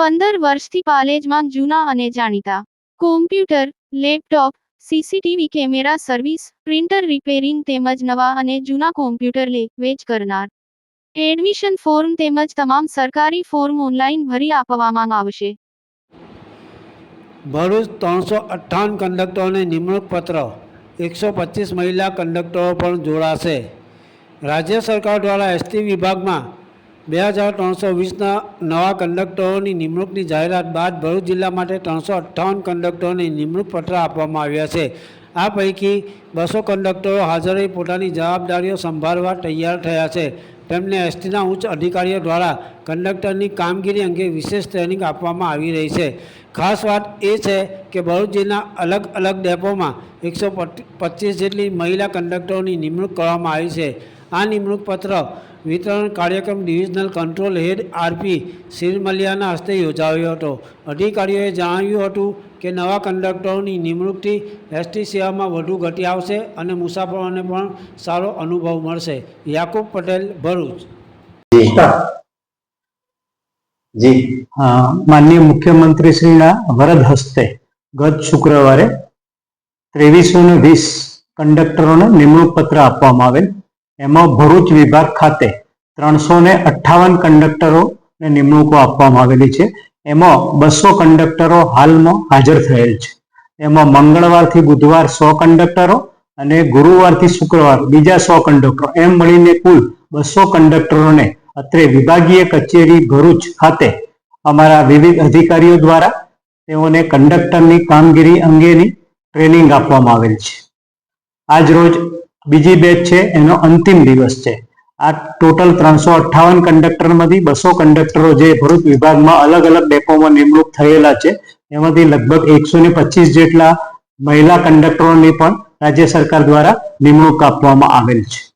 પંદર વર્ષથી પાલેજમાં જૂના અને જાણીતા. Computer laptop CCTV camera service printer repairing તેમજ નવા અને જૂના કોમ્પ્યુટર લે, વેચ કરનાર. એડમિશન ફોર્મ તેમજ તમામ સરકારી ફોર્મ ઓનલાઈન ભરી આપવામાં આવશે. ભરૂચ ત્રણસો અઠ્ઠાવન કંડક્ટરોને નિમણૂક પત્ર. એકસો પચીસ મહિલા કંડક્ટરો પણ જોડાશે. રાજ્ય સરકાર દ્વારા એસટી વિભાગમાં બે હજાર ત્રણસો વીસના નવા કંડક્ટરોની નિમણૂકની જાહેરાત બાદ ભરૂચ જિલ્લા માટે ત્રણસો અઠ્ઠાવન કંડક્ટરોને નિમણૂક પત્ર આપવામાં આવ્યા છે. આ પૈકી બસો કંડક્ટરો હાજર રહી પોતાની જવાબદારીઓ સંભાળવા તૈયાર થયા છે. તેમને એસટીના ઉચ્ચ અધિકારીઓ દ્વારા કંડક્ટરની કામગીરી અંગે વિશેષ ટ્રેનિંગ આપવામાં આવી રહી છે. ખાસ વાત એ છે કે ભરૂચ જિલ્લાના અલગ અલગ ડેપોમાં એકસો પચીસ જેટલી મહિલા કંડક્ટરોની નિમણૂક કરવામાં આવી છે. આ નિમણૂક પત્ર વિતરણ કાર્યક્રમ ડિવિઝનલ કંટ્રોલ હેડ આરપી સિરમલિયાના હસ્તે યોજાયો હતો. અધિકારીઓએ જણાવ્યું હતું કે નવા કંડક્ટરોની નિમણૂકથી એસટી સેવામાં વધુ ગતિ આવશે અને મુસાફરોને પણ સારો અનુભવ મળશે. યાકુબ પટેલ ભરૂચ. જી. માનનીય મુખ્યમંત્રીશ્રીના વરદ હસ્તે ગત શુક્રવારે ત્રેવીસો ને વીસ કંડક્ટરોને નિમણૂક પત્ર આપવામાં આવેલ. એમાં ભરૂચ વિભાગ ખાતે ત્રણસો ને અઠ્ઠાવન કંડક્ટરોને નિમણૂકો આપવામાં આવેલી છે. એમાં બસો કંડક્ટરો હાલમાં હાજર થયેલ છે. એમાં મંગળવારથી બુધવાર સો કંડક્ટરો અને ગુરુવારથી શુક્રવાર બીજા સો કંડક્ટરો. એમ મળીને કુલ બસો કંડક્ટરોને અત્રે વિભાગીય કચેરી ભરૂચ ખાતે અમારા વિવિધ અધિકારીઓ દ્વારા તેઓને કંડક્ટરની કામગીરી અંગેની ટ્રેનિંગ આપવામાં આવેલ છે. આજ રોજ બીજી બેચ છે, એનો અંતિમ દિવસ છે. આ ટોટલ ત્રણસો અઠ્ઠાવન કંડક્ટરમાંથી બસો કંડક્ટરો જે ભરૂચ વિભાગમાં અલગ અલગ ડેપોમાં નિમણૂક થયેલા છે, એમાંથી લગભગ એકસો ને જેટલા મહિલા કંડક્ટરોની પણ રાજ્ય સરકાર દ્વારા નિમણૂક આપવામાં આવેલ છે.